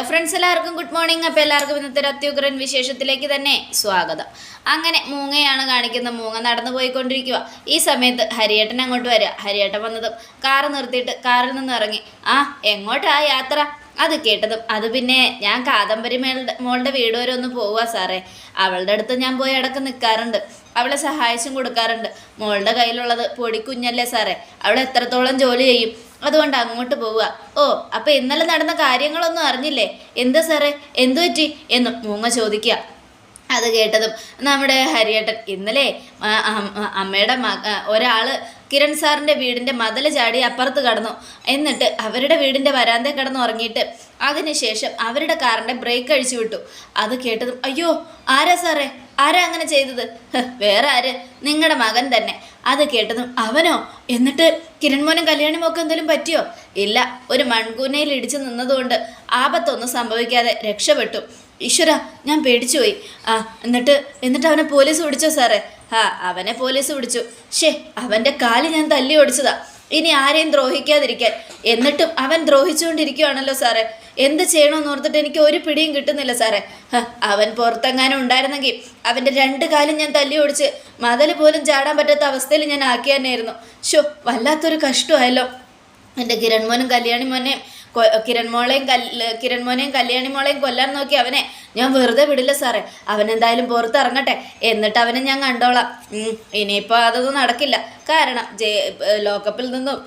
Hello friends എല്ലാവർക്കും good morning അപ്പോൾ എല്ലാവർക്കും ഇന്നത്തെ അത്യുഗ്രൻ വിശേഷത്തിലേക്ക് തന്നെ സ്വാഗതം. അങ്ങനെ മൂങ്ങയാണ് കാണിക്കുന്ന മൂങ്ങ നടന്നു പോയിക്കൊണ്ടിരിക്കുക. ഈ സമയത്ത് ഹരിയേട്ടൻ അങ്ങോട്ട് വരിക. ഹരിയേട്ടൻ വന്നതും കാറ് നിർത്തിയിട്ട് കാറിൽ നിന്ന് ഇറങ്ങി. ആ എങ്ങോട്ടാ യാത്ര? അത് കേട്ടതും അത് പിന്നെ ഞാൻ കാദംബരി മേളുടെ മോളുടെ വീട് വരെ ഒന്ന് പോവുക സാറേ. അവളുടെ അടുത്ത് ഞാൻ പോയി ഇടയ്ക്ക് നിൽക്കാറുണ്ട് അവളെ സഹായിച്ചും കൊടുക്കാറുണ്ട്. മോളുടെ കയ്യിലുള്ളത് പൊടിക്കുഞ്ഞല്ലേ സാറേ. അവൾ എത്രത്തോളം ജോലി ചെയ്യും? അതുകൊണ്ട് അങ്ങോട്ട് പോവുക. ഓ അപ്പൊ ഇന്നലെ നടന്ന കാര്യങ്ങളൊന്നും അറിഞ്ഞില്ലേ? എന്താ സാറേ? എന്തു പറ്റി? എന്ന് മൂങ്ങ ചോദിക്കുക. അത് കേട്ടതും നമ്മുടെ ഹരിയേട്ടൻ ഇന്നലെ അമ്മയുടെ മക ഒരാൾ കിരൺ സാറിന്റെ വീടിന്റെ മതിൽ ചാടി അപ്പുറത്ത് കടന്നു. എന്നിട്ട് അവരുടെ വീടിന്റെ വരാന്തേ കിടന്ന് ഉറങ്ങിയിട്ട് അതിനുശേഷം അവരുടെ കാറിന്റെ ബ്രേക്ക് അഴിച്ചു വിട്ടു. അത് കേട്ടതും അയ്യോ ആരാ സാറേ? ആരാ അങ്ങനെ ചെയ്തത്? വേറെ ആര്? നിങ്ങളുടെ മകൻ തന്നെ. അത് കേട്ടതും അവനോ? എന്നിട്ട് കിരൺമോനും കല്യാണിമൊക്കെ എന്തെങ്കിലും പറ്റിയോ? ഇല്ല ഒരു മൺകൂനയിൽ ഇടിച്ചു നിന്നതുകൊണ്ട് ആപത്തൊന്നും സംഭവിക്കാതെ രക്ഷപ്പെട്ടു. ഈശ്വര ഞാൻ പേടിച്ചുപോയി ആ എന്നിട്ട് എന്നിട്ട് അവനെ പോലീസ് പിടിച്ചോ സാറേ? ആ അവനെ പോലീസ് പിടിച്ചു. ഷേ അവന്റെ കാൽ ഞാൻ തല്ലി ഓടിച്ചതാ. ഇനി ആരെയും ദ്രോഹിക്കാതിരിക്കാൻ. എന്നിട്ടും അവൻ ദ്രോഹിച്ചുകൊണ്ടിരിക്കുകയാണല്ലോ സാറേ. എന്ത് ചെയ്യണമെന്ന് ഓർത്തിട്ട് എനിക്ക് ഒരു പിടിയും കിട്ടുന്നില്ല സാറേ. അവൻ പുറത്തെങ്ങാനും ഉണ്ടായിരുന്നെങ്കിൽ അവന്റെ രണ്ട് കാലും ഞാൻ തല്ലി ഓടിച്ച് മതൽ പോലും ചാടാൻ പറ്റാത്ത അവസ്ഥയിൽ ഞാൻ ആക്കി തന്നെയായിരുന്നു. ഷോ വല്ലാത്തൊരു കഷ്ടമായല്ലോ. എന്റെ കിരൺമോനും കല്യാണി മോനെയും കിരൺമോളെയും കൽ കിരൺമോനെയും കല്യാണി മോളെയും കൊല്ലാൻ നോക്കി അവനെ ഞാൻ വെറുതെ വിടില്ല സാറേ. അവൻ എന്തായാലും പുറത്തിറങ്ങട്ടെ. എന്നിട്ട് അവനെ ഞാൻ കണ്ടോളാം. ഇനിയിപ്പോൾ അതൊന്നും നടക്കില്ല. കാരണം ജെ ലോക്കപ്പിൽ നിന്നും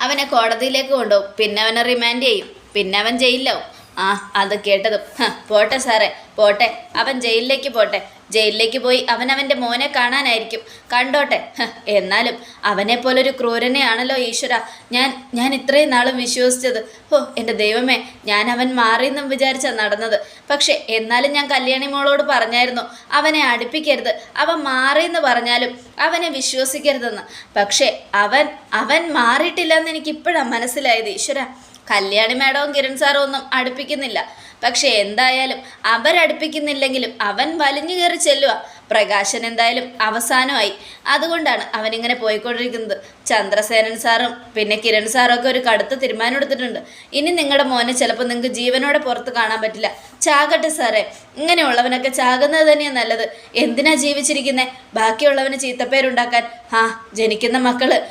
അവനെ കോടതിയിലേക്ക് കൊണ്ടുപോകും. പിന്നെ അവനെ റിമാൻഡ് ചെയ്യും. പിന്നെ അവൻ ജയിലിലാവും. ആ അത് കേട്ടതും. പോട്ടെ സാറേ പോട്ടെ. അവൻ ജയിലിലേക്ക് പോട്ടെ. ജയിലിലേക്ക് പോയി അവൻ അവന്റെ മോനെ കാണാനായിരിക്കും. കണ്ടോട്ടെ. എന്നാലും അവനെ പോലൊരു ക്രൂരനെയാണല്ലോ ഈശ്വര. ഞാൻ ഞാൻ ഇത്രയും നാളും വിശ്വസിച്ചത്. ഓ എന്റെ ദൈവമേ ഞാൻ അവൻ മാറിയെന്നും വിചാരിച്ചാൽ നടന്നത്. പക്ഷേ എന്നാലും ഞാൻ കല്യാണി മോളോട് പറഞ്ഞായിരുന്നു അവനെ അടുപ്പിക്കരുത്. അവൻ മാറിയെന്ന് പറഞ്ഞാലും അവനെ വിശ്വസിക്കരുതെന്ന്. പക്ഷേ അവൻ അവൻ മാറിയിട്ടില്ലെന്ന് എനിക്ക് ഇപ്പോഴാണ് മനസ്സിലായത് ഈശ്വര. കല്യാണി മാഡവും കിരൺ സാറും ഒന്നും അടുപ്പിക്കുന്നില്ല. പക്ഷെ എന്തായാലും അവരടുപ്പിക്കുന്നില്ലെങ്കിലും അവൻ വലിഞ്ഞു കയറി ചെല്ലുക. പ്രകാശൻ എന്തായാലും അവസാനമായി. അതുകൊണ്ടാണ് അവനിങ്ങനെ പോയിക്കൊണ്ടിരിക്കുന്നത്. ചന്ദ്രസേനൻ സാറും പിന്നെ കിരൺ സാറും ഒക്കെ ഒരു കടുത്ത തീരുമാനം എടുത്തിട്ടുണ്ട്. ഇനി നിങ്ങളുടെ മോനെ ചിലപ്പോൾ നിങ്ങൾക്ക് ജീവനോടെ പുറത്ത് കാണാൻ പറ്റില്ല. ചാകട്ടെ സാറേ. ഇങ്ങനെയുള്ളവനൊക്കെ ചാകുന്നത് തന്നെയാണ് നല്ലത്. എന്തിനാ ജീവിച്ചിരിക്കുന്നത് ബാക്കിയുള്ളവന് ചീത്തപ്പേരുണ്ടാക്കാൻ. ആ ജനിക്കുന്ന മക്കൾ.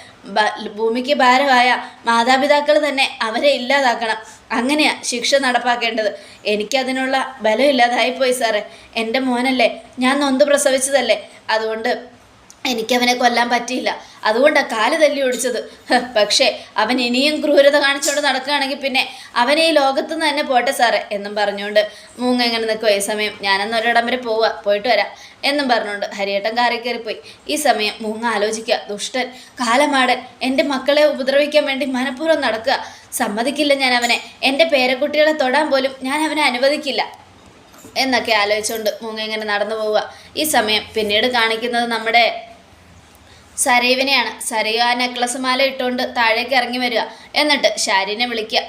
ഭൂമിക്ക് ഭാരമായ മാതാപിതാക്കൾ തന്നെ അവരെ ഇല്ലാതാക്കണം. അങ്ങനെയാ ശിക്ഷ നടപ്പാക്കേണ്ടത്. എനിക്കതിനുള്ള ബലമില്ലാതായിപ്പോയി സാറേ. എന്റെ മോനല്ലേ ഞാൻ നൊന്ത് പ്രസവിച്ചതല്ലേ. അതുകൊണ്ട് എനിക്കവനെ കൊല്ലാൻ പറ്റിയില്ല. അതുകൊണ്ടാണ് കാൽ തല്ലി ഓടിച്ചത്. പക്ഷേ അവൻ ഇനിയും ക്രൂരത കാണിച്ചുകൊണ്ട് നടക്കുകയാണെങ്കിൽ പിന്നെ അവനെ ഈ ലോകത്തു നിന്ന് തന്നെ പോട്ടെ സാറേ എന്നും പറഞ്ഞുകൊണ്ട് മൂങ്ങ എങ്ങനെ നിൽക്കുമോ ഈ സമയം ഞാനെന്ന് ഒരിടം വരെ പോവുക പോയിട്ട് വരാം എന്നും പറഞ്ഞുകൊണ്ട് ഹരിയേട്ടൻ കാറിൽ കയറിപ്പോയി. ഈ സമയം മൂങ്ങ ആലോചിക്കുക ദുഷ്ടൻ കാലമാടൻ എന്റെ മക്കളെ ഉപദ്രവിക്കാൻ വേണ്ടി മനഃപൂർവം നടക്കുക. സമ്മതിക്കില്ല ഞാൻ അവനെ എന്റെ പേരക്കുട്ടികളെ തൊടാൻ പോലും ഞാൻ അവനെ അനുവദിക്കില്ല. എന്നൊക്കെ ആലോചിച്ചുകൊണ്ട് മൂങ്ങ ഇങ്ങനെ നടന്നു പോവുക. ഈ സമയം പിന്നീട് കാണിക്കുന്നത് നമ്മുടെ സരയുവിനെയാണ് സരയു ആ നെക്ലസ് മാല ഇട്ടുകൊണ്ട് താഴേക്ക് ഇറങ്ങി വരിക. എന്നിട്ട് ഷാരിനെ വിളിക്കുക.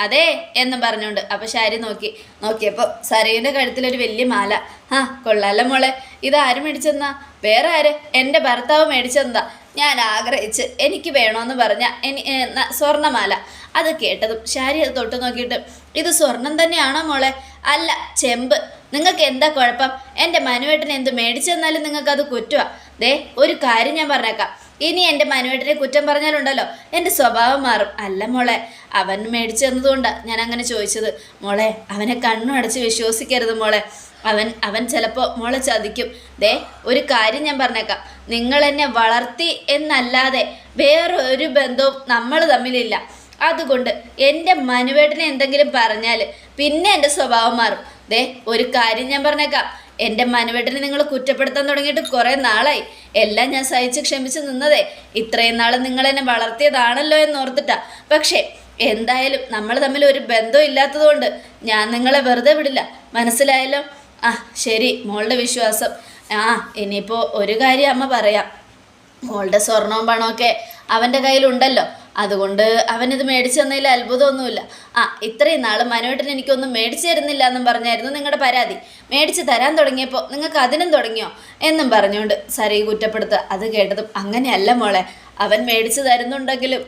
അതെ എന്ന് പറഞ്ഞുകൊണ്ട് അപ്പോൾ ഷാരി നോക്കി. നോക്കിയപ്പോൾ സരയുവിന്റെ കഴുത്തിലൊരു വലിയ മാല. ആ കൊള്ളാല മോളെ. ഇത് ആര് മേടിച്ചെന്നാ? വേറെ ആര്? എന്റെ ഭർത്താവ് മേടിച്ചെന്താ ഞാൻ ആഗ്രഹിച്ച് എനിക്ക് വേണമെന്ന് പറഞ്ഞ എനി സ്വർണമാല. അത് കേട്ടതും ഷാരി അത് തൊട്ട് നോക്കിയിട്ട് ഇത് സ്വർണം തന്നെയാണോ മോളെ? അല്ല ചെമ്പ്. നിങ്ങൾക്ക് എന്താ കുഴപ്പം? എന്റെ മനുവേട്ടൻ എന്ത് മേടിച്ചെന്നാലും നിങ്ങൾക്കത് അത് കുറ്റമാണ് ദേ ഒരു കാര്യം ഞാൻ പറഞ്ഞേക്കാം. ഇനി എന്റെ മനുവേട്ടനെ കുറ്റം പറഞ്ഞാലുണ്ടല്ലോ എന്റെ സ്വഭാവം മാറും. അല്ല മോളെ അവൻ മേടിച്ചു തന്നതുകൊണ്ടാണ് ഞാൻ അങ്ങനെ ചോദിച്ചത്. മോളെ അവനെ കണ്ണും അടച്ച് വിശ്വസിക്കരുത് മോളെ. അവൻ അവൻ ചിലപ്പോൾ മോളെ ചതിക്കും. ദേ ഒരു കാര്യം ഞാൻ പറഞ്ഞേക്കാം. നിങ്ങൾ എന്നെ വളർത്തി എന്നല്ലാതെ വേറെ ഒരു ബന്ധവും നമ്മൾ തമ്മിലില്ല. അതുകൊണ്ട് എന്റെ മനുവേട്ടനെ എന്തെങ്കിലും പറഞ്ഞാൽ പിന്നെ എന്റെ സ്വഭാവം മാറും. ദേ ഒരു കാര്യം ഞാൻ പറഞ്ഞേക്കാം. എന്റെ മനുവേട്ടനെ നിങ്ങൾ കുറ്റപ്പെടുത്താൻ തുടങ്ങിയിട്ട് കുറേ നാളായി. എല്ലാം ഞാൻ സഹിച്ച് ക്ഷമിച്ച് നിന്നതേ. ഇത്രയും നാൾ നിങ്ങൾ എന്നെ വളർത്തിയതാണല്ലോ എന്ന് ഓർത്തിട്ടാ. പക്ഷേ എന്തായാലും നമ്മൾ തമ്മിൽ ഒരു ബന്ധം ഇല്ലാത്തതുകൊണ്ട് ഞാൻ നിങ്ങളെ വെറുതെ വിടില്ല. മനസ്സിലായല്ലോ? ആ ശരി മോളുടെ വിശ്വാസം. ആ ഇനിയിപ്പോൾ ഒരു കാര്യം അമ്മ പറയാം. മോളുടെ സ്വർണവും പണമൊക്കെ അവന്റെ കയ്യിലുണ്ടല്ലോ. അതുകൊണ്ട് അവനിത് മേടിച്ചു തന്നതിൽ അത്ഭുതമൊന്നുമില്ല. ആ ഇത്രയും നാൾ മനുവേട്ടൻ എനിക്കൊന്നും മേടിച്ചു തരുന്നില്ല എന്നും പറഞ്ഞായിരുന്നു നിങ്ങളുടെ പരാതി. മേടിച്ച് തരാൻ തുടങ്ങിയപ്പോൾ നിങ്ങൾക്ക് അതിനും തുടങ്ങിയോ? എന്നും പറഞ്ഞുകൊണ്ട് സരി കുറ്റപ്പെടുത്തുക അത് കേട്ടതും അങ്ങനെയല്ല മോളെ അവൻ മേടിച്ചു തരുന്നുണ്ടെങ്കിലും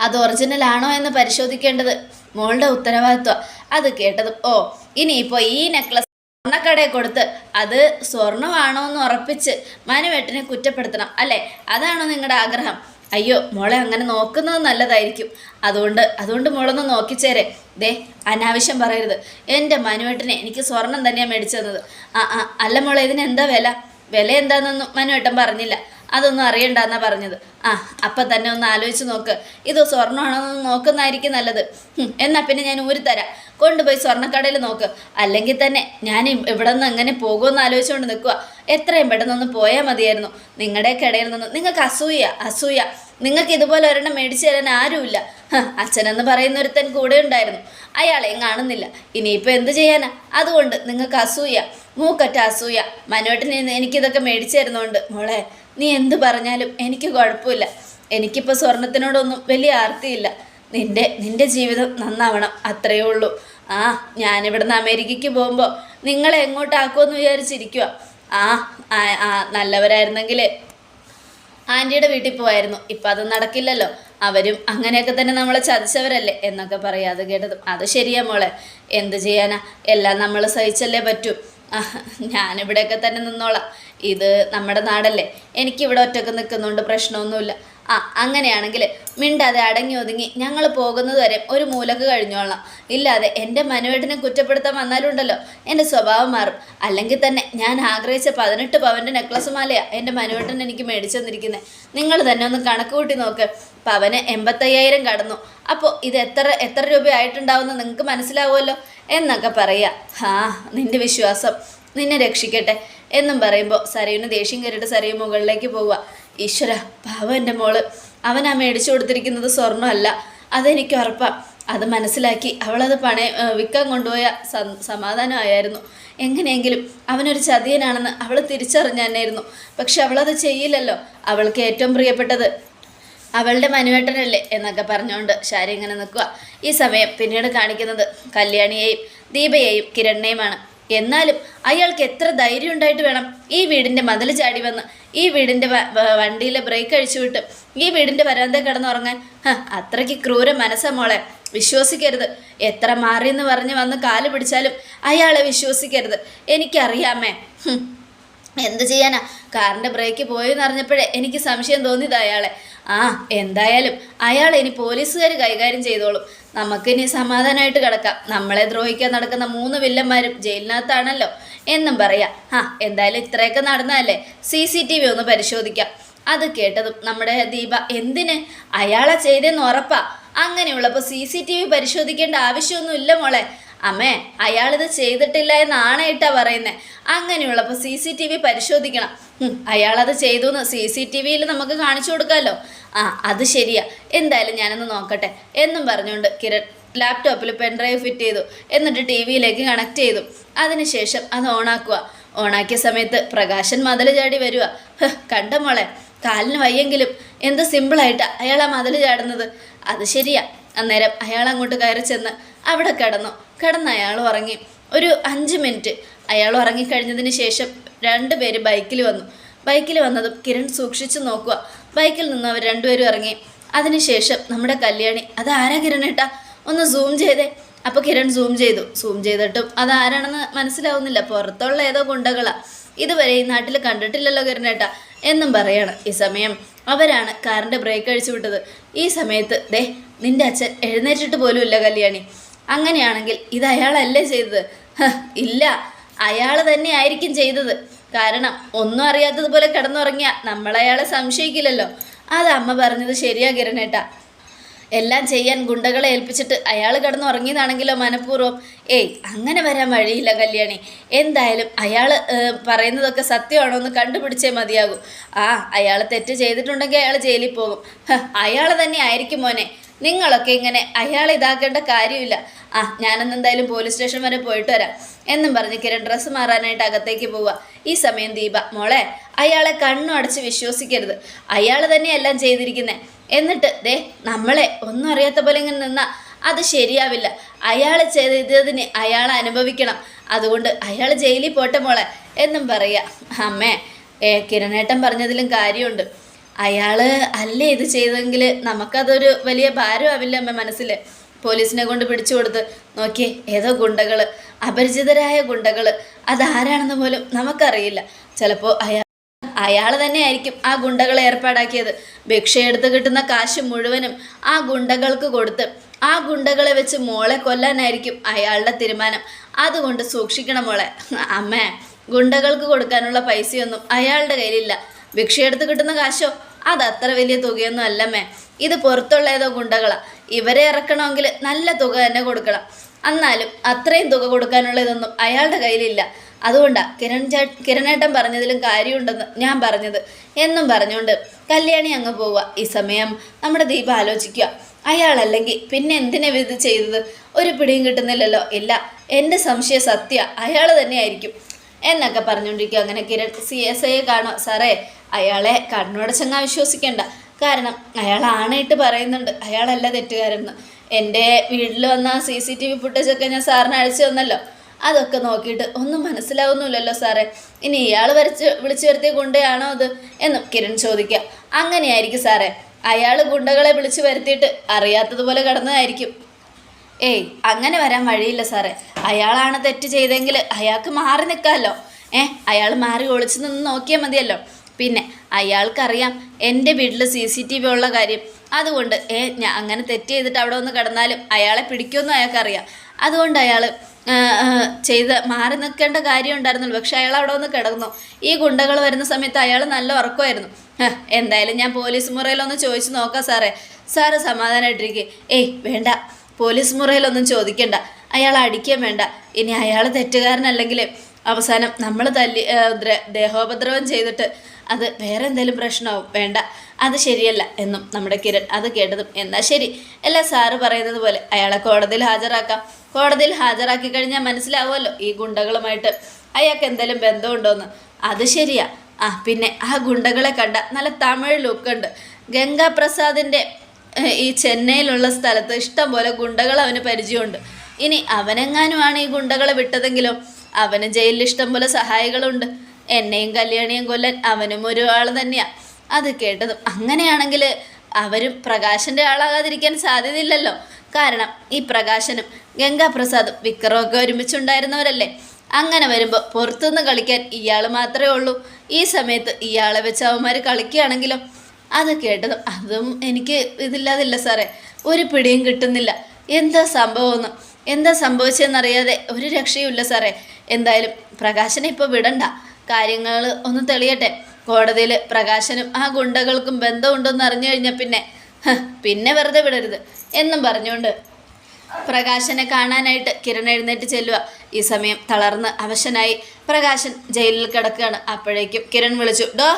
അത് ഒറിജിനൽ ആണോ എന്ന് പരിശോധിക്കേണ്ടത് മോളുടെ ഉത്തരവാദിത്വം. അത് കേട്ടതും ഓ ഇനിയിപ്പോൾ ഈ നെക്ലസ് സ്വർണക്കടയിൽ കൊടുത്ത് അത് സ്വർണമാണോ എന്ന് ഉറപ്പിച്ച് മനുവേട്ടനെ കുറ്റപ്പെടുത്തണം അല്ലേ? അതാണോ നിങ്ങളുടെ ആഗ്രഹം? അയ്യോ മോളെ അങ്ങനെ നോക്കുന്നത് നല്ലതായിരിക്കും. അതുകൊണ്ട് അതുകൊണ്ട് മോളൊന്ന് നോക്കിച്ചേരെ. ദേ അനാവശ്യം പറയരുത്. എന്റെ മനുവേട്ടനെ എനിക്ക് സ്വർണം തന്നെയാണ് മേടിച്ചു തന്നത്. ആ ആ അല്ല മോളെ ഇതിന് എന്താ വില? വില എന്താണെന്നൊന്നും മനുവേട്ടൻ പറഞ്ഞില്ല. അതൊന്നും അറിയണ്ടെന്നാ പറഞ്ഞത്. ആ അപ്പം തന്നെ ഒന്ന് ആലോചിച്ച് നോക്ക്. ഇത് സ്വർണമാണോ എന്ന് നോക്കുന്നതായിരിക്കും നല്ലത്. എന്നാൽ എന്നാ പിന്നെ ഞാൻ ഊരി തരാം കൊണ്ടുപോയി സ്വർണക്കടയിൽ നോക്ക്. അല്ലെങ്കിൽ തന്നെ ഞാൻ ഇവിടെ നിന്ന് എങ്ങനെ പോകുമെന്ന് ആലോചിച്ചുകൊണ്ട് നിൽക്കുക എത്രയും പെട്ടെന്നൊന്ന് പോയാൽ മതിയായിരുന്നു. നിങ്ങളുടെ കടയിൽ നിന്ന് നിങ്ങൾക്ക് അസൂയ അസൂയ. നിങ്ങൾക്ക് ഇതുപോലെ ഒരെണ്ണം മേടിച്ചു തരാൻ ആരുമില്ല. അച്ഛനെന്ന് പറയുന്ന ഒരുത്തൻ കൂടെ ഉണ്ടായിരുന്നു. അയാളെയും കാണുന്നില്ല. ഇനിയിപ്പോൾ എന്ത് ചെയ്യാനാ? അതുകൊണ്ട് നിങ്ങൾക്ക് അസൂയ മൂക്കറ്റ അസൂയ. മനോട്ടിന് എനിക്കിതൊക്കെ മേടിച്ചു തരുന്നുണ്ട്. മോളെ നീ എന്ത് പറഞ്ഞാലും എനിക്ക് കുഴപ്പമില്ല. എനിക്കിപ്പോൾ സ്വർണത്തിനോടൊന്നും വലിയ ആർത്തിയില്ല. നിന്റെ നിന്റെ ജീവിതം നന്നാവണം. അത്രയേ ഉള്ളൂ. ആ ഞാനിവിടുന്ന് അമേരിക്കയ്ക്ക് പോകുമ്പോൾ നിങ്ങളെ എങ്ങോട്ടാക്കുമെന്ന് വിചാരിച്ചിരിക്കുക ആ ആ, നല്ലവരായിരുന്നെങ്കിൽ ആന്റിയുടെ വീട്ടിൽ പോവായിരുന്നു. ഇപ്പം അത് നടക്കില്ലല്ലോ. അവരും അങ്ങനെയൊക്കെ തന്നെ നമ്മളെ ചതിച്ചവരല്ലേ എന്നൊക്കെ പറയാതെ കേട്ടതും. അത് ശരിയാ മോളെ. എന്ത് ചെയ്യാനാ? എല്ലാം നമ്മൾ സഹിച്ചല്ലേ പറ്റൂ. ഞാനിവിടെയൊക്കെ തന്നെ നിന്നോളാം. ഇത് നമ്മുടെ നാടല്ലേ. എനിക്കിവിടെ ഒറ്റയ്ക്ക് നിൽക്കുന്നതുകൊണ്ട് പ്രശ്നമൊന്നുമില്ല. ആ അങ്ങനെയാണെങ്കിൽ മിണ്ടാതെ അടങ്ങി ഒതുങ്ങി ഞങ്ങൾ പോകുന്നത് വരെ ഒരു മൂലക്ക് കഴിഞ്ഞോളാം. ഇല്ലാതെ എന്റെ മനുവേട്ടിനെ കുറ്റപ്പെടുത്താൻ വന്നാലുണ്ടല്ലോ. എന്റെ സ്വഭാവം മാറും. അല്ലെങ്കിൽ തന്നെ ഞാൻ ആഗ്രഹിച്ച പതിനെട്ട് പവന്റെ നെക്ലസ് മാലയാണ് എന്റെ മനുവേട്ടൻ എനിക്ക് മേടിച്ചു തന്നിരിക്കുന്നത് നിങ്ങൾ തന്നെ ഒന്ന് കണക്ക് കൂട്ടി നോക്ക്. പവന് എൺപത്തയ്യായിരം കടന്നു. അപ്പോൾ ഇത് എത്ര എത്ര രൂപയായിട്ടുണ്ടാവുമെന്ന് നിങ്ങൾക്ക് മനസ്സിലാവുമല്ലോ? എന്നൊക്കെ പറയുക ആ നിന്റെ വിശ്വാസം. നിന്നെ രക്ഷിക്കട്ടെ. എന്നും പറയുമ്പോൾ സരയുന് ദേഷ്യം കയറിയിട്ട് സരയു മുകളിലേക്ക് പോവുക. ഈശ്വര പാവം എന്റെ മോൾ. അവൻ ആ മേടിച്ചു കൊടുത്തിരിക്കുന്നത് സ്വർണമല്ല. അതെനിക്ക് ഉറപ്പാണ് അത് മനസ്സിലാക്കി അവളത് പണയ വിൽക്കാൻ കൊണ്ടുപോയ സമാധാനമായിരുന്നു. എങ്ങനെയെങ്കിലും അവനൊരു ചതിയനാണെന്ന് അവൾ തിരിച്ചറിഞ്ഞായിരുന്നു പക്ഷെ അവളത് ചെയ്യില്ലല്ലോ. അവൾക്ക് ഏറ്റവും പ്രിയപ്പെട്ടത് അവളുടെ മനുവേട്ടനല്ലേ എന്നൊക്കെ പറഞ്ഞുകൊണ്ട് ശാരി ഇങ്ങനെ നിൽക്കുക ഈ സമയം പിന്നീട് കാണിക്കുന്നത് കല്യാണിയെയും ദീപയെയും കിരണിനെയുമാണ്. എന്നാലും അയാൾക്ക് എത്ര ധൈര്യം ഉണ്ടായിട്ട് വേണം? ഈ വീടിന്റെ മതിൽ ചാടി വന്ന് ഈ വീടിന്റെ വണ്ടിയിലെ ബ്രേക്ക് അഴിച്ചുവിട്ട് ഈ വീടിന്റെ വരാന്ത കിടന്നുറങ്ങാൻ. അത്രയ്ക്ക് ക്രൂര മനസ്സാ മോളെ. വിശ്വസിക്കരുത്. എത്ര മാറിയെന്ന് പറഞ്ഞ് വന്ന് കാൽ പിടിച്ചാലും അയാളെ വിശ്വസിക്കരുത്. എനിക്കറിയാമേ. എന്ത് ചെയ്യാനാ? കാറിന്റെ ബ്രേക്ക് പോയെന്ന് അറിഞ്ഞപ്പോഴേ എനിക്ക് സംശയം തോന്നിയത് അയാളെ. ആ എന്തായാലും അയാൾ ഇനി പോലീസുകാർ കൈകാര്യം ചെയ്തോളും. നമുക്കിനി സമാധാനമായിട്ട് കിടക്കാം. നമ്മളെ ദ്രോഹിക്കാൻ നടക്കുന്ന മൂന്ന് വില്ലന്മാരും ജയിലിനകത്താണല്ലോ എന്നും പറയാം. ആ എന്തായാലും ഇത്രയൊക്കെ നടന്നതല്ലേ സി സി ടി വി ഒന്ന് പരിശോധിക്കാം. അത് കേട്ടതും നമ്മുടെ ദീപ എന്തിന്? അയാളെ ചെയ്തെന്ന് ഉറപ്പാ. അങ്ങനെയുള്ളപ്പോൾ സി സി ടി വി പരിശോധിക്കേണ്ട ആവശ്യമൊന്നുമില്ല മോളെ. അമ്മേ അയാളിത് ചെയ്തിട്ടില്ല എന്നാണ് ഇട്ടാ പറയുന്നത് അങ്ങനെയുള്ളപ്പോൾ സി സി ടി വി പരിശോധിക്കണം. അയാളത് ചെയ്തു എന്ന് സി സി ടി വിയിൽ നമുക്ക് കാണിച്ചു കൊടുക്കാമല്ലോ ആ അത് ശരിയാ. എന്തായാലും ഞാനൊന്ന് നോക്കട്ടെ. എന്നും പറഞ്ഞുകൊണ്ട് കിരൺ ലാപ്ടോപ്പിൽ പെൻഡ്രൈവ് ഫിറ്റ് ചെയ്തു. എന്നിട്ട് ടി വിയിലേക്ക് കണക്ട് ചെയ്തു. അതിനുശേഷം അത് ഓണാക്കുക. ഓണാക്കിയ സമയത്ത് പ്രകാശൻ മതിൽ ചാടി വരിക കണ്ട മോളെ കാലിന് വയ്യെങ്കിലും എന്ത് സിമ്പിളായിട്ടാ അയാൾ ആ മതിൽ ചാടുന്നത്. അത് ശരിയാ. അന്നേരം അയാൾ അങ്ങോട്ട് കയറി ചെന്ന് അവിടെ കിടന്നു. കിടന്ന് അയാൾ ഉറങ്ങി ഒരു അഞ്ച് മിനിറ്റ്. അയാൾ ഉറങ്ങിക്കഴിഞ്ഞതിന് ശേഷം രണ്ട് പേര് ബൈക്കിൽ വന്നു. ബൈക്കിൽ വന്നതും കിരൺ സൂക്ഷിച്ചു നോക്കുക. ബൈക്കിൽ നിന്ന് അവർ രണ്ടുപേരും ഇറങ്ങി. അതിനുശേഷം നമ്മുടെ കല്യാണി അത് ആരാ ഏട്ടാ? ഒന്ന് സൂം ചെയ്തേ. അപ്പോൾ കിരൺ സൂം ചെയ്തു. സൂം ചെയ്തിട്ടും അത് ആരാണെന്ന് മനസ്സിലാവുന്നില്ല. പുറത്തുള്ള ഏതോ ഗുണ്ടകളാ. ഇതുവരെ ഈ നാട്ടിൽ കണ്ടിട്ടില്ലല്ലോ കിരൺ കിരണേട്ട എന്നും പറയാണ്. ഈ സമയം അവരാണ് കാറിന്റെ ബ്രേക്ക് അഴിച്ചു വിട്ടത്. ഈ സമയത്ത് ദേ നിന്റെ അച്ഛൻ എഴുന്നേറ്റിട്ട് പോലും ഇല്ല കല്യാണി. അങ്ങനെയാണെങ്കിൽ ഇത് അയാളല്ലേ ചെയ്തത്? ഇല്ല. അയാൾ തന്നെ ആയിരിക്കും ചെയ്തത്. കാരണം ഒന്നും അറിയാത്തതുപോലെ കിടന്നുറങ്ങിയ നമ്മളയാളെ സംശയിക്കില്ലല്ലോ. അത് അമ്മ പറഞ്ഞത് ശരിയാ കിരണേട്ടാ. എല്ലാം ചെയ്യാൻ ഗുണ്ടകളെ ഏൽപ്പിച്ചിട്ട് അയാൾ കിടന്ന് ഉറങ്ങിയതാണെങ്കിലോ മനഃപൂർവം? ഏയ് അങ്ങനെ വരാൻ വഴിയില്ല കല്യാണി. എന്തായാലും അയാൾ പറയുന്നതൊക്കെ സത്യമാണോ എന്ന് കണ്ടുപിടിച്ചേ മതിയാകൂ. ആ അയാൾ തെറ്റ് ചെയ്തിട്ടുണ്ടെങ്കിൽ അയാൾ ജയിലിൽ പോകും. അയാൾ തന്നെ ആയിരിക്കും മോനെ. നിങ്ങളൊക്കെ ഇങ്ങനെ അയാളെ ഇതാക്കേണ്ട കാര്യമില്ല. ആ ഞാനെന്ന് എന്തായാലും പോലീസ് സ്റ്റേഷൻ വരെ പോയിട്ട് വരാം. എന്നും പറഞ്ഞ് കിരൺ ഡ്രസ്സ് മാറാനായിട്ട് അകത്തേക്ക് പോവുക ഈ സമയം ദീപ മോളെ അയാളെ കണ്ണു അടച്ച് വിശ്വസിക്കരുത്. അയാൾ തന്നെ എല്ലാം ചെയ്തിരിക്കുന്നത് എന്നിട്ട് ദേ നമ്മളെ ഒന്നും അറിയാത്ത പോലെ ഇങ്ങനെ നിന്നാ അത് ശരിയാവില്ല. അയാൾ ചെയ്തതിന് അയാൾ അനുഭവിക്കണം. അതുകൊണ്ട് അയാൾ ജയിലിൽ പോട്ടെ മോളെ എന്നും പറയാ. അമ്മേ ഏ കിരണേട്ടൻ പറഞ്ഞതിലും കാര്യമുണ്ട്. അയാൾ അല്ലേ ഇത് ചെയ്തെങ്കിൽ നമുക്കതൊരു വലിയ ഭാരമാവില്ല അമ്മ മനസ്സിൽ പോലീസിനെ കൊണ്ട് പിടിച്ചു കൊടുത്ത് നോക്കിയേ ഏതോ ഗുണ്ടകൾ അപരിചിതരായ ഗുണ്ടകൾ അതാരാണെന്ന് പോലും നമുക്കറിയില്ല. ചിലപ്പോൾ അയാൾ അയാൾ തന്നെയായിരിക്കും ആ ഗുണ്ടകളെ ഏർപ്പാടാക്കിയത്. ഭിക്ഷയെടുത്ത് കിട്ടുന്ന കാശ് മുഴുവനും ആ ഗുണ്ടകൾക്ക് കൊടുത്ത് ആ ഗുണ്ടകളെ വെച്ച് മോളെ കൊല്ലാനായിരിക്കും അയാളുടെ തീരുമാനം. അതുകൊണ്ട് സൂക്ഷിക്കണം മോളെ. അമ്മേ ഗുണ്ടകൾക്ക് കൊടുക്കാനുള്ള പൈസയൊന്നും അയാളുടെ കയ്യിലില്ല. ഭിക്ഷയെടുത്ത് കിട്ടുന്ന കാശോ? അത് അത്ര വലിയ തുകയൊന്നും അല്ലമ്മേ. ഇത് പുറത്തുള്ള ഏതോ ഗുണ്ടകളാ. ഇവരെ ഇറക്കണമെങ്കിൽ നല്ല തുക തന്നെ കൊടുക്കണം. എന്നാലും അത്രയും തുക കൊടുക്കാനുള്ള ഇതൊന്നും അയാളുടെ കയ്യിലില്ല. അതുകൊണ്ടാ കിരൺ ചേ കിരണേട്ടൻ പറഞ്ഞതിലും കാര്യമുണ്ടെന്ന് ഞാൻ പറഞ്ഞത്. എന്നും പറഞ്ഞുകൊണ്ട് കല്യാണി അങ്ങ് പോവുക ഈ സമയം നമ്മുടെ ദീപ ആലോചിക്കുക. അയാളല്ലെങ്കിൽ പിന്നെ എന്തിനാ ഇത് ചെയ്തത്? ഒരു പിടിയും കിട്ടുന്നില്ലല്ലോ. ഇല്ല എന്റെ സംശയ സത്യ. അയാൾ തന്നെയായിരിക്കും. എന്നൊക്കെ പറഞ്ഞുകൊണ്ടിരിക്കുക. അങ്ങനെ കിരൺ സി എസ് ഐയെ കാണോ സാറേ അയാളെ കണ്ണോടച്ചങ്ങ വിശ്വസിക്കേണ്ട. കാരണം അയാൾ ആണയിട്ട് പറയുന്നുണ്ട്. അയാളല്ല തെറ്റുകാരെന്ന്. എന്റെ വീട്ടിൽ വന്ന സി സി ടി വി ഫുട്ടേജൊക്കെ ഞാൻ സാറിന് അയച്ചു തന്നല്ലോ. അതൊക്കെ നോക്കിയിട്ട് ഒന്നും മനസ്സിലാവുന്നില്ലല്ലോ സാറേ. ഇനി ഇയാൾ വരച്ച് വിളിച്ചു വരുത്തിയ ഗുണ്ടയാണോ അത് എന്നും കിരൺ ചോദിക്കുക അങ്ങനെയായിരിക്കും സാറേ. അയാൾ ഗുണ്ടകളെ വിളിച്ചു വരുത്തിയിട്ട് അറിയാത്തതുപോലെ കടന്നതായിരിക്കും. ഏയ് അങ്ങനെ വരാൻ വഴിയില്ല സാറേ. അയാളാണ് തെറ്റ് ചെയ്തെങ്കിൽ അയാൾക്ക് മാറി നിൽക്കാമല്ലോ. ഏഹ് അയാൾ മാറി ഒളിച്ചു നിന്ന് നോക്കിയാൽ മതിയല്ലോ. പിന്നെ അയാൾക്കറിയാം എന്റെ വീട്ടിൽ സി സി ടി വി ഉള്ള കാര്യം. അതുകൊണ്ട് ഏ ഞാൻ അങ്ങനെ തെറ്റ് ചെയ്തിട്ട് അവിടെ ഒന്ന് കിടന്നാലും അയാളെ പിടിക്കുമെന്നും അയാൾക്കറിയാം. അതുകൊണ്ട് അയാൾ ചെയ്ത് മാറി നിൽക്കേണ്ട കാര്യം ഉണ്ടായിരുന്നുള്ളൂ പക്ഷെ അയാൾ അവിടെ ഒന്ന് കിടന്നു. ഈ ഗുണ്ടകൾ വരുന്ന സമയത്ത് അയാൾ നല്ല ഉറക്കമായിരുന്നു. എന്തായാലും ഞാൻ പോലീസ് മുറയിലൊന്ന് ചോദിച്ചു നോക്കാം സാറേ. സാറ് സമാധാനമായിട്ടിരിക്കുക ഏയ് വേണ്ട. പോലീസ് മുറയിലൊന്നും ചോദിക്കണ്ട. അയാൾ അടിക്കാൻ വേണ്ട. ഇനി അയാൾ തെറ്റുകാരനല്ലെങ്കിൽ അവസാനം നമ്മൾ തല്ലി ദേഹോപദ്രവം ചെയ്തിട്ട് അത് വേറെ എന്തെങ്കിലും പ്രശ്നമാവും. വേണ്ട. അത് ശരിയല്ല എന്നും നമ്മുടെ കിരൺ അത് കേട്ടതും. എന്നാൽ ശരി. അല്ല സാറ് പറയുന്നത് പോലെ അയാളെ കോടതിയിൽ ഹാജരാക്കാം. കോടതിയിൽ ഹാജരാക്കി കഴിഞ്ഞാൽ മനസ്സിലാവുമല്ലോ ഈ ഗുണ്ടകളുമായിട്ട്. അയാൾക്ക് എന്തെങ്കിലും ബന്ധമുണ്ടോയെന്ന് അത് ശരിയാ. ആ പിന്നെ ആ ഗുണ്ടകളെ കണ്ട നല്ല തമിഴ് ലുക്കുണ്ട്. ഗംഗാപ്രസാദിന്റെ ഈ ചെന്നൈയിലുള്ള സ്ഥലത്ത് ഇഷ്ടം പോലെ ഗുണ്ടകൾ അവന് പരിചയമുണ്ട്. ഇനി അവനെങ്ങാനുമാണ് ഈ ഗുണ്ടകളെ വിട്ടതെങ്കിലും അവന് ജയിലിൽ ഇഷ്ടം പോലെ സഹായികളുണ്ട്. എന്നെയും കല്യാണിയും കൊല്ലൻ അവനും ഒരു ആൾ തന്നെയാ. അത് കേട്ടതും അങ്ങനെയാണെങ്കിൽ അവരും പ്രകാശന്റെ ആളാകാതിരിക്കാൻ സാധ്യതയില്ലല്ലോ. കാരണം ഈ പ്രകാശനും ഗംഗാപ്രസാദും വിക്രമൊക്കെ ഒരുമിച്ചുണ്ടായിരുന്നവരല്ലേ? അങ്ങനെ വരുമ്പോൾ പുറത്തുനിന്ന് കളിക്കാൻ ഇയാൾ മാത്രമേ ഉള്ളൂ. ഈ സമയത്ത് ഇയാളെ വെച്ച് അവന്മാർ കളിക്കുകയാണെങ്കിലോ? അത് കേട്ടതും അതും എനിക്ക് ഇതില്ലാതില്ല സാറേ. ഒരു പിടിയും കിട്ടുന്നില്ല. എന്താ സംഭവമെന്ന്? എന്താ സംഭവിച്ചതെന്നറിയാതെ ഒരു രക്ഷയുമില്ല സാറേ. എന്തായാലും പ്രകാശനെ ഇപ്പോൾ വിടണ്ട. കാര്യങ്ങൾ ഒന്ന് തെളിയട്ടെ. കോടതിയിൽ പ്രകാശനും ആ ഗുണ്ടകൾക്കും ബന്ധമുണ്ടെന്ന് അറിഞ്ഞു കഴിഞ്ഞാൽ പിന്നെ പിന്നെ വെറുതെ വിടരുത്. എന്നും പറഞ്ഞുകൊണ്ട് പ്രകാശനെ കാണാനായിട്ട് കിരൺ എഴുന്നേറ്റ് ചെല്ലുക. ഈ സമയം തളർന്ന് അവശനായി പ്രകാശൻ ജയിലിൽ കിടക്കുകയാണ്. അപ്പോഴേക്കും കിരൺ വിളിച്ചു ഡോ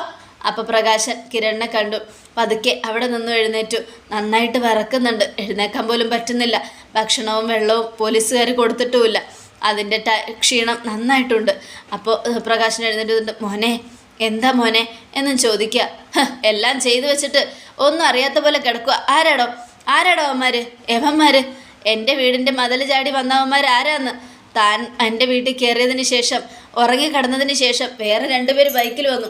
അപ്പോൾ പ്രകാശൻ കിരണിനെ കണ്ടു. പതുക്കെ അവിടെ നിന്നും എഴുന്നേറ്റു. നന്നായിട്ട് വിറക്കുന്നുണ്ട്. എഴുന്നേക്കാൻ പോലും പറ്റുന്നില്ല. ഭക്ഷണവും വെള്ളവും പോലീസുകാർ കൊടുത്തിട്ടുമില്ല. അതിന്റെ ട ക്ഷീണം നന്നായിട്ടുണ്ട്. അപ്പോൾ പ്രകാശൻ എഴുന്നേറ്റ് മോനെ എന്താ മോനെ? എന്നും ചോദിക്കുക. എല്ലാം ചെയ്തു വെച്ചിട്ട് ഒന്നും അറിയാത്ത പോലെ കിടക്കുക. ആരാടോ? ആരാടോ അവന്മാർ എവന്മാർ എന്റെ വീടിന്റെ മതിൽ ചാടി വന്നവന്മാർ ആരാന്ന്? താൻ എന്റെ വീട്ടിൽ കയറിയതിന് ശേഷം ഉറങ്ങി കിടന്നതിന് ശേഷം വേറെ രണ്ടുപേർ ബൈക്കിൽ വന്നു.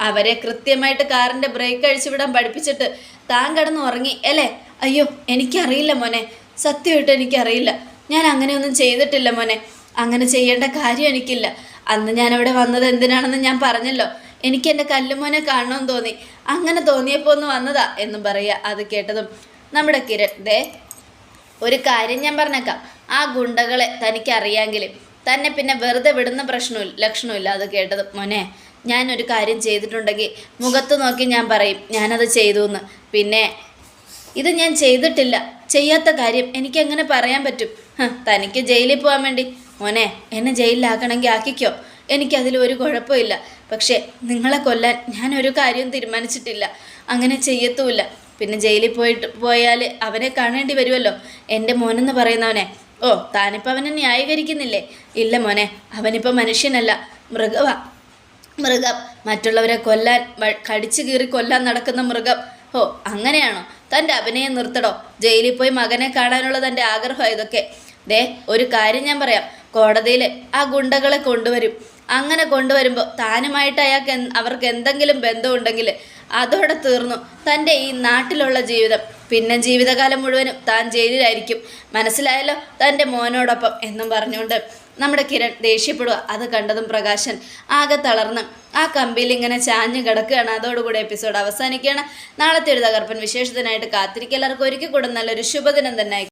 അവരെ കൃത്യമായിട്ട് കാറിന്റെ ബ്രേക്ക് അഴിച്ചു വിടാൻ പഠിപ്പിച്ചിട്ട് താൻ കിടന്ന് ഉറങ്ങി. അല്ലേ? അയ്യോ എനിക്കറിയില്ല മോനെ. സത്യമായിട്ട് എനിക്കറിയില്ല. ഞാൻ അങ്ങനെയൊന്നും ചെയ്തിട്ടില്ല മോനെ. അങ്ങനെ ചെയ്യേണ്ട കാര്യം എനിക്കില്ല. അന്ന് ഞാനവിടെ വന്നത് എന്തിനാണെന്ന് ഞാൻ പറഞ്ഞല്ലോ. എനിക്ക് എന്റെ കല്ലുമോനെ കാണണമെന്ന് തോന്നി. അങ്ങനെ തോന്നിയപ്പോൾ ഒന്ന് വന്നതാ എന്നും പറയുക. അത് കേട്ടതും നമ്മുടെ കിരൺ. ദേ ഒരു കാര്യം ഞാൻ പറഞ്ഞേക്കാം. ആ ഗുണ്ടകളെ തനിക്ക് അറിയാമെങ്കിലും തന്നെ പിന്നെ വെറുതെ വിടുന്ന പ്രശ്നമില്ല ലക്ഷണമില്ല അത് കേട്ടത് മോനെ ഞാനൊരു കാര്യം ചെയ്തിട്ടുണ്ടെങ്കിൽ മുഖത്ത് നോക്കി ഞാൻ പറയും ഞാനത് ചെയ്തു എന്ന് പിന്നെ ഇത് ഞാൻ ചെയ്തിട്ടില്ല. ചെയ്യാത്ത കാര്യം എനിക്ക് എങ്ങനെ പറയാൻ പറ്റും? തനിക്ക് ജയിലിൽ പോകാൻ വേണ്ടി. മോനെ എന്നെ ജയിലിലാക്കണമെങ്കിൽ ആക്കിക്കോ. എനിക്കതിൽ ഒരു കുഴപ്പമില്ല. പക്ഷേ നിങ്ങളെ കൊല്ലാൻ ഞാൻ ഒരു കാര്യവും തീരുമാനിച്ചിട്ടില്ല. അങ്ങനെ ചെയ്യത്തുമില്ല. പിന്നെ ജയിലിൽ പോയിട്ട് പോയാൽ അവനെ കാണേണ്ടി വരുമല്ലോ. എന്റെ മോനെന്ന് പറയുന്നവനെ. ഓ താനിപ്പോൾ അവനെ ന്യായീകരിക്കുന്നില്ലേ? ഇല്ല മോനെ അവനിപ്പോൾ മനുഷ്യനല്ല. മൃഗവാ. മൃഗം. മറ്റുള്ളവരെ കൊല്ലാൻ കടിച്ചു കീറി കൊല്ലാൻ നടക്കുന്ന മൃഗം. ഓ അങ്ങനെയാണോ? തന്റെ അഭിനയം നിർത്തടോ. ജയിലിൽ പോയി മകനെ കാണാനുള്ള തന്റെ ആഗ്രഹം ഇതൊക്കെ ദേ ഒരു കാര്യം ഞാൻ പറയാം. കോടതിയിൽ ആ ഗുണ്ടകളെ കൊണ്ടുവരും. അങ്ങനെ കൊണ്ടുവരുമ്പോൾ താനുമായിട്ട് അയാൾക്ക് അവർക്ക് എന്തെങ്കിലും ബന്ധമുണ്ടെങ്കിൽ അതോടെ തീർന്നു തന്റെ ഈ നാട്ടിലുള്ള ജീവിതം. പിന്നെ ജീവിതകാലം മുഴുവനും താൻ ജയിലിലായിരിക്കും. മനസ്സിലായല്ലോ തന്റെ മോനോടൊപ്പം എന്നും പറഞ്ഞുകൊണ്ട്. നമ്മുടെ കിരൺ ദേഷ്യപ്പെടുക. അത് കണ്ടതും പ്രകാശൻ ആകെ തളർന്ന്. ആ കമ്പിയിൽ ഇങ്ങനെ ചാഞ്ഞു കിടക്കുകയാണ്. അതോടുകൂടി എപ്പിസോഡ് അവസാനിക്കുകയാണ്. നാളത്തെ ഒരു തകർപ്പൻ വിശേഷത്തിനായിട്ട് കാത്തിരിക്കുക. എല്ലാവർക്കും ഒരുക്കി കൂടെ നല്ലൊരു ശുഭദിനം തന്നെ